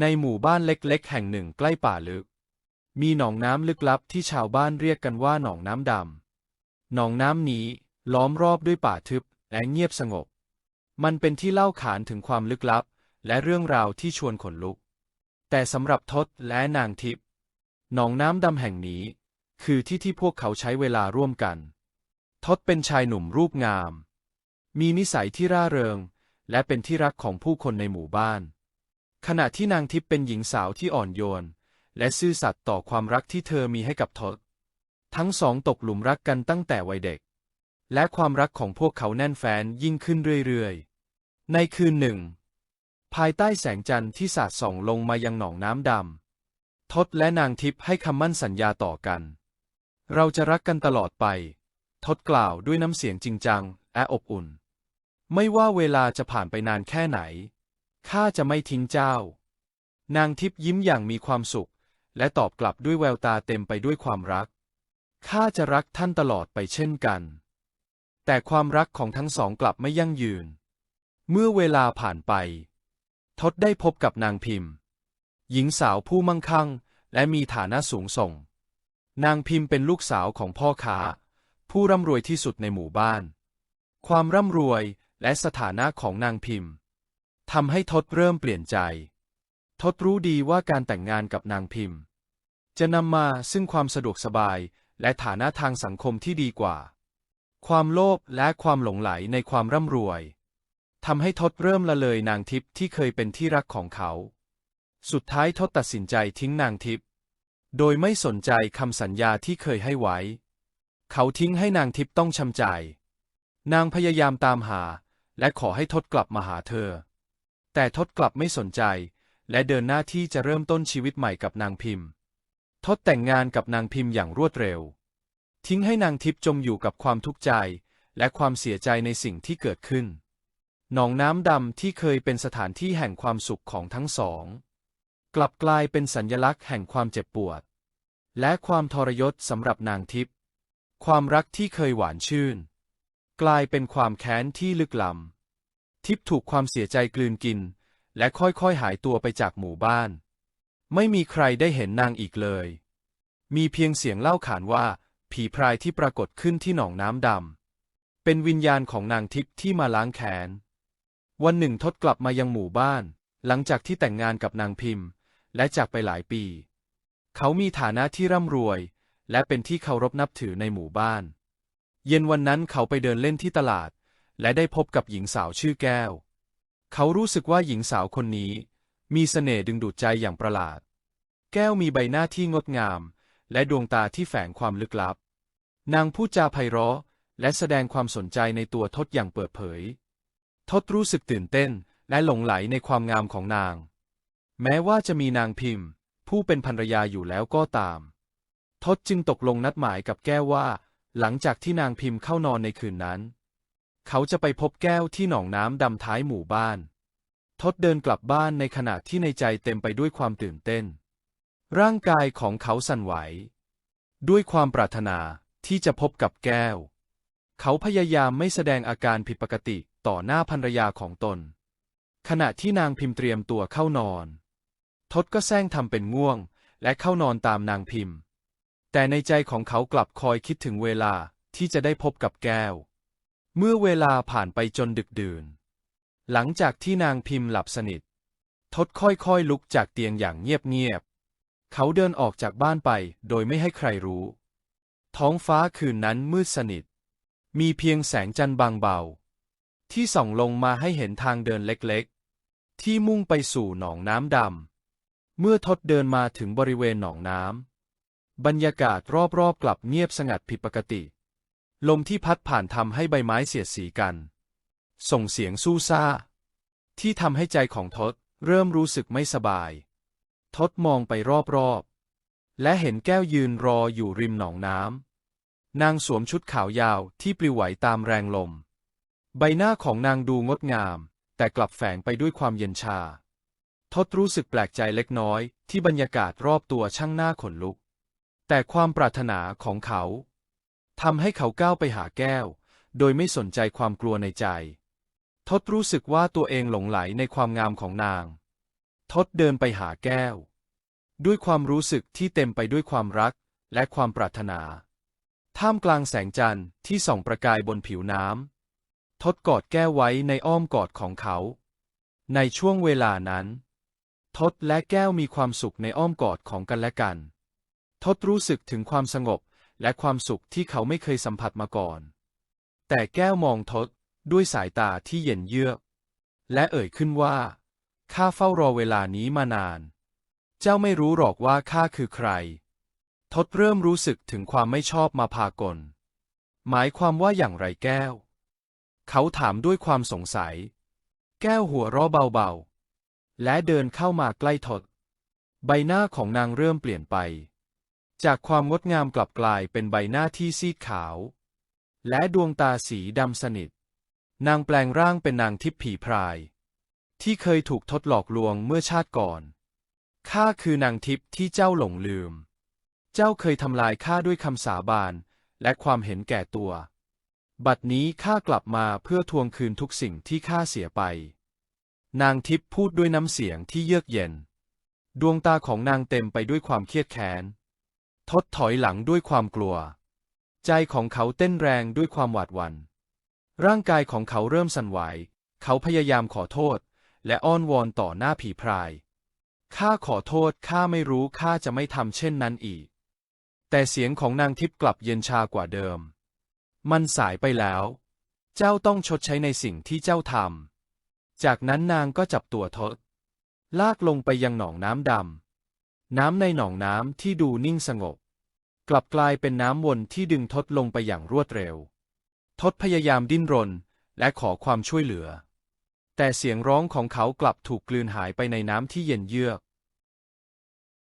ในหมู่บ้านเล็กๆ แห่งหนึ่งใกล้ป่าลึก มีหนองน้ำลึกลับที่ชาวบ้านเรียกกันว่าหนองน้ำดำหนองน้ำนี้ล้อมรอบด้วยป่าทึบและเงียบสงบ มันเป็นที่เล่าขานถึงความลึกลับ และเรื่องราวที่ชวนขนลุก แต่สำหรับทศและนางทิพย์หนองน้ำดำแห่งนี้ คือที่ที่พวกเขาใช้เวลาร่วมกัน ทศเป็นชายหนุ่มรูปงาม มีนิสัยที่ร่าเริง และเป็นที่รักของผู้คนในหมู่บ้าน ขณะที่นางทิพย์เป็นหญิงสาวที่อ่อนโยน และซื่อสัตย์ต่อความรักที่เธอมีให้กับทศทั้งสองตกหลุมรักกันตั้งแต่วัยเด็ก และความรักของพวกเขาแน่นแฟ้นยิ่งขึ้นเรื่อยๆ ในคืนหนึ่ง ภายใต้แสงจันทร์ที่สาดส่องลงมายังหนองน้ำดำทศและนางทิพย์ให้คำมั่นสัญญาต่อกัน เราจะรักกันตลอดไป ทศกล่าวด้วยน้ำเสียงจริงจังและอบอุ่น ไม่ว่าเวลาจะผ่านไปนานแค่ไหน ข้าจะไม่ทิ้งเจ้า นางทิพย์ยิ้มอย่างมีความสุข และตอบกลับด้วยแววตาเต็มไปด้วยความรัก ข้าจะรักท่านตลอดไปเช่นกัน แต่ความรักของทั้งสองกลับไม่ยั่งยืน เมื่อเวลาผ่านไป ทศได้พบกับนางพิมพ์ หญิงสาวผู้มั่งคั่ง และมีฐานะสูงส่ง นางพิมพ์เป็นลูกสาวของพ่อค้า ผู้ร่ำรวยที่สุดในหมู่บ้าน ความร่ำรวยและสถานะของนางพิมพ์ ทำให้ทศเริ่มเปลี่ยนใจ ทศรู้ดีว่าการแต่งงานกับนางพิมพ์ จะนำมาซึ่งความสะดวกสบายและฐานะทางสังคมที่ดีกว่า ความโลภและความหลงไหลในความร่ำรวยทำให้ทศเริ่มละเลยนางทิพย์ที่เคยเป็นที่รักของเขา สุดท้ายทศตัดสินใจทิ้งนางทิพย์โดยไม่สนใจคำสัญญาที่เคยให้ไว้ เขาทิ้งให้นางทิพย์ต้องช้ำใจ นางพยายามตามหา และขอให้ทศกลับมาหาเธอ แต่ทศกลับไม่สนใจ และเดินหน้าที่จะเริ่มต้นชีวิตใหม่กับนางพิมพ์ ทศแต่งงานกับนางพิมพ์อย่างรวดเร็ว ทิ้งให้นางทิพย์จมอยู่กับความทุกข์ใจ และความเสียใจในสิ่งที่เกิดขึ้น หนองน้ำดำที่เคยเป็นสถานที่แห่งความสุขของทั้งสอง กลับกลายเป็นสัญญลักษณ์แห่งความเจ็บปวด และความทรยศสำหรับนางทิพย์ความรักที่เคยหวานชื่น กลายเป็นความแค้นที่ลึกล้ำ ทิพถูกความเสียใจกลืนกิน และค่อยๆหายตัวไปจากหมู่บ้าน ไม่มีใครได้เห็นนางอีกเลย มีเพียงเสียงเล่าขานว่า ผีพรายที่ปรากฏขึ้นที่หนองน้ำดำ เป็นวิญญาณของนางทิพที่มาล้างแค้น วันหนึ่งทศกลับมายังหมู่บ้าน หลังจากที่แต่งงานกับนางพิมพ์ และจากไปหลายปี เขามีฐานะที่ร่ำรวย และเป็นที่เคารพนับถือในหมู่บ้าน เย็นวันนั้นเขาไปเดินเล่นที่ตลาด และได้พบกับหญิงสาวชื่อแก้ว เขารู้สึกว่าหญิงสาวคนนี้ มีเสน่ห์ดึงดูดใจอย่างประหลาด แก้วมีใบหน้าที่งดงาม และดวงตาที่แฝงความลึกลับ นางพูดจาไพเราะ และแสดงความสนใจในตัวทศอย่างเปิดเผย ทศรู้สึกตื่นเต้นและหลงไหลในความงามของนาง แม้ว่าจะมีนางพิมพ์ ผู้เป็นภรรยาอยู่แล้วก็ตาม ทศจึงตกลงนัดหมายกับแก้วว่า หลังจากที่นางพิมพ์เข้านอนในคืนนั้น เขาจะไปพบแก้วที่หนองน้ำดำท้ายหมู่บ้านทศเดินกลับบ้านในขณะที่ในใจเต็มไปด้วยความตื่นเต้น ร่างกายของเขาสั่นไหว ด้วยความปรารถนาที่จะพบกับแก้ว เขาพยายามไม่แสดงอาการผิดปกติต่อหน้าภรรยาของตน ขณะที่นางพิมพ์เตรียมตัวเข้านอน ทศก็แซงทำเป็นง่วง และเข้านอนตามนางพิมพ์ แต่ในใจของเขากลับคอยคิดถึงเวลาที่จะได้พบกับแก้ว เมื่อเวลาผ่านไปจนดึกดื่น หลังจากที่นางพิมพ์หลับสนิท ทศค่อยๆลุกจากเตียงอย่างเงียบๆ เขาเดินออกจากบ้านไปโดยไม่ให้ใครรู้ ท้องฟ้าคืนนั้นมืดสนิท มีเพียงแสงจันทร์บางเบา ที่ส่องลงมาให้เห็นทางเดินเล็กๆ ที่มุ่งไปสู่หนองน้ำดำ เมื่อทศเดินมาถึงบริเวณหนองน้ำบรรยากาศรอบๆกลับเงียบสงัดผิดปกติ ลมที่พัดผ่านทำให้ใบไม้เสียดสีกัน ส่งเสียงสู้ซ่า ที่ทำให้ใจของทศเริ่มรู้สึกไม่สบาย ทศมองไปรอบๆ และเห็นแก้วยืนรออยู่ริมหนองน้ำ นางสวมชุดขาวยาวที่ปลิวไหวตามแรงลม ใบหน้าของนางดูงดงาม แต่กลับแฝงไปด้วยความเย็นชา ทศรู้สึกแปลกใจเล็กน้อยที่บรรยากาศรอบตัวช่างหน้าขนลุก แต่ความปรารถนาของเขา ทำให้เขาก้าวไปหาแก้ว โดยไม่สนใจความกลัวในใจ ทศรู้สึกว่าตัวเองหลงไหลในความงามของนางททศเดินไปหาแก้ว ด้วยความรู้สึกที่เต็มไปด้วยความรักและความปรารถนา ท่ามกลางแสงจันทร์ที่ส่องประกายบนผิวน้ำ ทศกอดแก้วไว้ในอ้อมกอดของเขา ในช่วงเวลานั้น ทศและแก้วมีความสุขในอ้อมกอดของกันและกัน ทศรู้สึกถึงความสงบ และความสุขที่เขาไม่เคยสัมผัสมาก่อน แต่แก้วมองทศด้วยสายตาที่เย็นเยือก และเอ่ยขึ้นว่า ข้าเฝ้ารอเวลานี้มานาน เจ้าไม่รู้หรอกว่าข้าคือใคร ทศเริ่มรู้สึกถึงความไม่ชอบมาพากล หมายความว่าอย่างไรแก้ว เขาถามด้วยความสงสัย แก้วหัวเราะเบาๆ และเดินเข้ามาใกล้ทศใบหน้าของนางเริ่มเปลี่ยนไป จากความงดงามกลับกลายเป็นใบหน้าที่ซีดขาว และดวงตาสีดำสนิท นางแปลงร่างเป็นนางทิพผีพราย ที่เคยถูกทดหลอกลวงเมื่อชาติก่อน ข้าคือนางทิพที่เจ้าหลงลืม เจ้าเคยทำลายข้าด้วยคำสาบานและความเห็นแก่ตัว บัดนี้ข้ากลับมาเพื่อทวงคืนทุกสิ่งที่ข้าเสียไป นางทิพพูดด้วยน้ำเสียงที่เยือกเย็น ดวงตาของนางเต็มไปด้วยความเครียดแค้น ทดถอยหลังด้วยความกลัว ใจของเขาเต้นแรงด้วยความหวาดหวัน่น ร่างกายของเขาเริ่มสั่นไหว เขาพยายามขอโทษ และอ้อนวอนต่อหน้าผีพราย ข้าขอโทษ ข้าไม่รู้ข้าจะไม่ทำเช่นนั้นอีก แต่เสียงของนางทิพย์กลับเย็นชากว่าเดิม มันสายไปแล้ว เจ้าต้องชดใช้ในสิ่งที่เจ้าทำ จากนั้นนางก็จับตัวทศลากลงไปยังหนองน้ำดำน้ำในหนองน้ำที่ดูนิ่งสงบ กลับกลายเป็นน้ำวนที่ดึงทศลงไปอย่างรวดเร็ว ทศพยายามดิ้นรนและขอความช่วยเหลือ แต่เสียงร้องของเขากลับถูกกลืนหายไปในน้ำที่เย็นเยือก